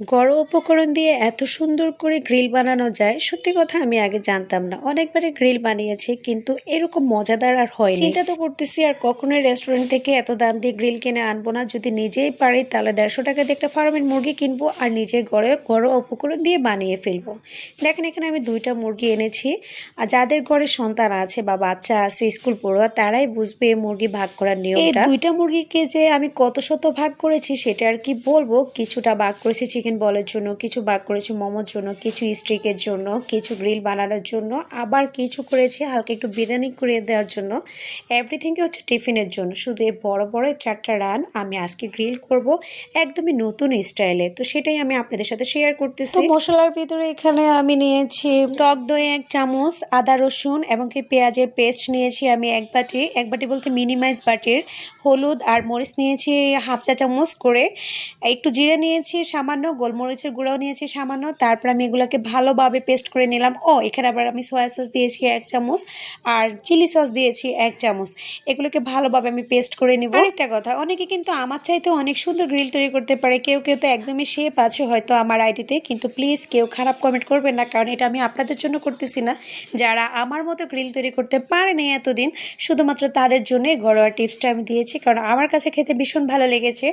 ঘরোয়া উপকরণ দিয়ে এত সুন্দর করে গ্রিল বানানো যায় সত্যি কথা আমি আগে জানতাম না। অনেকবারই গ্রিল বানিয়েছি কিন্তু এরকম মজাদার আর হয়নি। চিন্তা তো করতেছি আর কখনোই রেস্টুরেন্ট থেকে এত দাম দিয়ে গ্রিল কিনে আনব না। যদি নিজেই পারি তাহলে দেড়শো টাকা দিয়ে একটা ফার্মের মুরগি কিনবো আর নিজে ঘরে ঘরোয়া উপকরণ দিয়ে বানিয়ে ফেলব। দেখেন এখানে আমি দুইটা মুরগি এনেছি আর যাদের ঘরে সন্তান আছে বা বাচ্চা আছে স্কুল পড়ুয়া তারাই বুঝবে মুরগি ভাগ করার নিয়মটা। দুইটা মুরগিকে যে আমি কত শত ভাগ করেছি সেটা আর কি বলব? কিছুটা ভাগ করেছি চিকেন বলের জন্য কিছু ভাগ করেছি মোমোর জন্য কিছু স্টিকের জন্য কিছু গ্রিল বানানোর জন্য আবার কিছু করেছি হালকা একটু বিরিয়ানি করে দেওয়ার জন্য। এভরিথিংকে হচ্ছে টিফিনের জন্য। শুধু এই বড় বড় চারটা রান আমি আজকে গ্রিল করব একদমই নতুন স্টাইলে তো সেটাই আমি আপনাদের সাথে শেয়ার করতেছি। তো মশলার ভিতরে এখানে আমি নিয়েছি টক দই এক চামচ আদা রসুন এবং কি পেঁয়াজের পেস্ট নিয়েছি আমি এক বাটি। এক বাটি বলতে মিনিমাইজ বাটির। হলুদ আর মরিচ নিয়েছি হাফ চা চামচ করে। একটু জিরে নিয়েছি সামান্য গোলমরিচের গুঁড়াও নিয়েছি সামান্য। তারপর আমি এগুলোকে ভালোভাবে পেস্ট করে নিলাম। ও, এখানে আবার আমি সয়া সস দিয়েছি এক চামচ আর চিলি সস দিয়েছি এক চামচ। এগুলোকে ভালোভাবে আমি পেস্ট করে নিব। আরেকটা কথা, অনেকে কিন্তু আমার চাইতে অনেক সুন্দর গ্রিল তৈরি করতে পারে। কেউ কেউ তো একদমই শেপ আছে হয়তো আমার আইডিতে, কিন্তু প্লিজ কেউ খারাপ কমেন্ট করবেন না, কারণ এটা আমি আপনাদের জন্য করতেছি না। যারা আমার মতো গ্রিল তৈরি করতে পারেনি এতদিন, শুধুমাত্র তাদের জন্যই ঘরোয়া টিপসটা আমি দিয়েছি, কারণ আমার কাছে খেতে ভীষণ ভালো লেগেছে।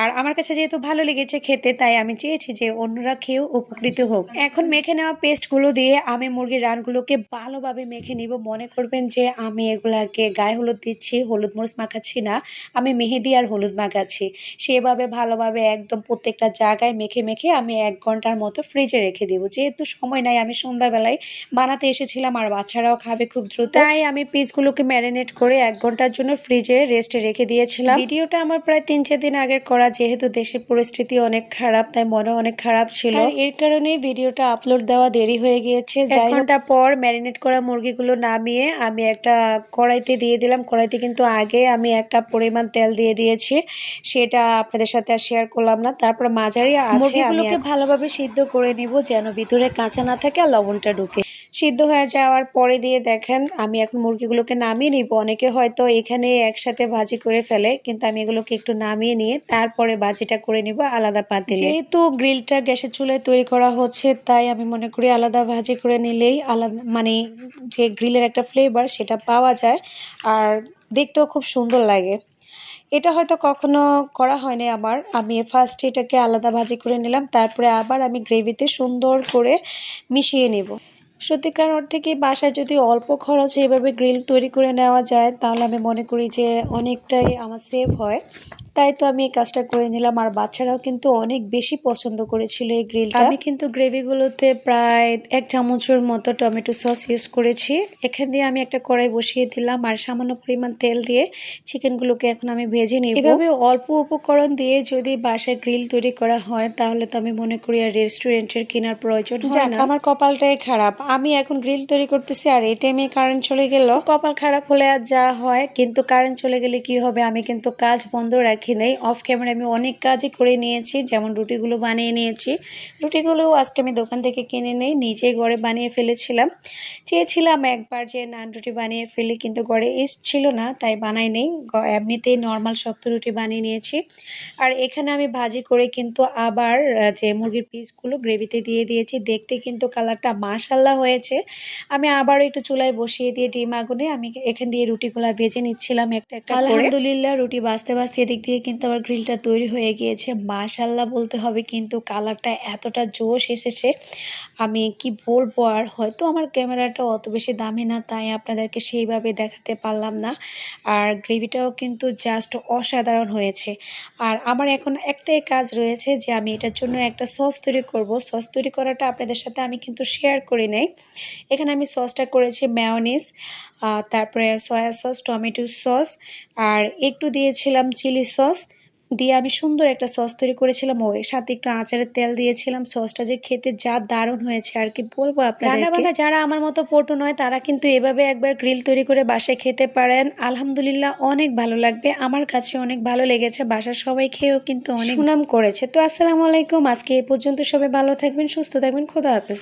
আর আমার কাছে যেহেতু ভালো লেগেছে খেতে, তাই আমি চেয়েছি যে অন্যরা খেয়েও উপকৃত হোক। এখন মেখে নেওয়া পেস্টগুলো দিয়ে আমি মুরগির রানগুলোকে ভালোভাবে মেখে নিব। মনে করবেন যে আমি এগুলাকে গায়ে হলুদ দিচ্ছি, হলুদ মরিচ মাখাচ্ছি না, আমি মেহেদি আর হলুদ মাখাচ্ছি। সেভাবে ভালোভাবে একদম প্রত্যেকটা জায়গায় মেখে মেখে আমি এক ঘণ্টার মতো ফ্রিজে রেখে দিব। যেহেতু সময় নাই, আমি সন্ধ্যাবেলায় বানাতে এসেছিলাম আর বাচ্চারাও খাবে খুব দ্রুত। তাই আমি পিসগুলোকে ম্যারিনেট করে এক ঘণ্টার জন্য ফ্রিজে রেস্টে রেখে দিয়েছিলাম। ভিডিওটা আমার প্রায় তিন চার দিন আগের করা, যেহেতু দেশের পরিস্থিতি অনেক খারাপ, তাই মনে অনেক খারাপ ছিল। এর কারণে ভিডিওটা আপলোড দেওয়া দেরি হয়ে গিয়েছে। এক ঘণ্টা পর ম্যারিনেট করা মুরগিগুলো নামিয়ে আমি একটা কড়াইতে দিয়ে দিলাম। কড়াইতে কিন্তু আগে আমি এক কাপ পরিমাণ তেল দিয়ে দিয়েছি। সেটা আপনাদের সাথে আর শেয়ার করলাম না। তারপর মাঝারি আছে মুরগিগুলোকে ভালোভাবে সিদ্ধ করে নিব যেন ভিতরে কাঁচা না থাকে আর লবণটা ঢুকে। সিদ্ধ হয়ে যাওয়ার পরে দিয়ে দেখেন, আমি এখন মুরগিগুলোকে নামিয়ে নিব। অনেকে হয়তো এখানে একসাথে ভাজি করে ফেলে, কিন্তু আমি এগুলোকে একটু নামিয়ে নিয়ে তারপরে ভাজিটা করে নিব আলাদা পাতিলে যেহেতু গ্রিলটা গ্যাসের চুলায় তৈরি করা হচ্ছে, তাই আমি মনে করি আলাদা ভাজি করে নিলেই আলাদা মানে যে গ্রিলের একটা ফ্লেভার সেটা পাওয়া যায় আর দেখতেও খুব সুন্দর লাগে। এটা হয়তো কখনো করা হয়নি আমার। আমি ফার্স্ট এটাকে আলাদা ভাজি করে নিলাম, তারপরে আবার আমি গ্রেভিতে সুন্দর করে মিশিয়ে নেব। সত্যিকার অর্থে কি বাসায় যদি অল্প খরচে এভাবে গ্রিল তৈরি করে নেওয়া যায়, তাহলে আমি মনে করি যে অনেকটাই আমার সেভ হয়। তাই তো আমি এই কাজটা করে নিলাম। আর বাচ্চারাও কিন্তু অনেক বেশি পছন্দ করেছিল এই গ্রিলটা। আমি কিন্তু গ্রেভিগুলোতে প্রায় এক চামচের মতো টমেটো সস ইউজ করেছি। এখান দিয়ে আমি একটা কড়াই বসিয়ে দিলাম আর সামান্য পরিমাণ তেল দিয়ে চিকেনগুলোকে এখন আমি ভেজে নিই এভাবে অল্প উপকরণ দিয়ে যদি বাসায় গ্রিল তৈরি করা হয় তাহলে তো আমি মনে করি আর রেস্টুরেন্টের কেনার প্রয়োজন হয় না। আমার কপালটাই খারাপ। আমি এখন গ্রিল তৈরি করতেছি আর এই টাইমে কারেন্ট চলে গেল। কপাল খারাপ হলে আর যা হয় কিন্তু কারেন্ট চলে গেলে কি হবে? আমি কিন্তু কাজ বন্ধ রাখি। নেই। অফ ক্যামেরা আমি অনেক কাজই করে নিয়েছি, যেমন রুটিগুলো বানিয়ে নিয়েছি। রুটিগুলোও আজকে আমি দোকান থেকে কিনে নেই নিজে ঘরে বানিয়ে ফেলেছিলাম। চেয়েছিলাম একবার যে নান রুটি বানিয়ে ফেলি। কিন্তু ঘরে এস ছিল না, তাই বানাই নেই। এমনিতেই নর্মাল শক্ত রুটি বানিয়ে নিয়েছি। আর এখানে আমি ভাজি করে কিন্তু আবার যে, মুরগির পিসগুলো গ্রেভিতে দিয়ে দিয়েছি। দেখতে কিন্তু কালারটা মাশাল্লাহ হয়েছে। আমি আবারও একটু চুলায় বসিয়ে দিয়ে ডিম আগুনে আমি এখান দিয়ে রুটিগুলা ভেজে নিচ্ছিলাম একটা একটা আলহামদুলিল্লাহ, রুটি বাঁচতে বাঁচতে এদিক দিয়ে কিন্তু আমার গ্রিলটা তৈরি হয়ে গিয়েছে। মাশাল্লাহ বলতে হবে কিন্তু কালারটা এতটা জোশ এসেছে। আমি কি বলব আর হয়তো আমার ক্যামেরাটা অত বেশি দামি না, তাই আপনাদেরকে সেইভাবে দেখাতে পারলাম না। আর গ্রেভিটাও কিন্তু জাস্ট অসাধারণ হয়েছে। আর আমার এখন একটাই কাজ রয়েছে যে আমি এটার জন্য একটা সস তৈরি করব। সস তৈরি করাটা আপনাদের সাথে আমি কিন্তু শেয়ার করি নাই। এখানে আমি সসটা করেছি ম্যাওনিস তারপরে সয়া সস, টমেটো সস, আর একটু দিয়েছিলাম চিলি সস। দিয়ে আমি সুন্দর একটা সস তৈরি করেছিলাম। ওই সাথে একটু আচারের তেল দিয়েছিলাম। সসটা যে খেতে যা দারুণ হয়েছে। আর কি বলব আপনাদের যারা আমার মতো পটু নয় তারা কিন্তু এভাবে একবার গ্রিল তৈরি করে বাসায় খেতে পারেন। আলহামদুলিল্লাহ অনেক ভালো লাগবে। আমার কাছে অনেক ভালো লেগেছে। বাসার সবাই খেয়েও কিন্তু অনেক সুনাম করেছে। তো আসসালামু আলাইকুম। আজকে এই পর্যন্ত সবাই ভালো থাকবেন সুস্থ থাকবেন। খোদা হাফেজ।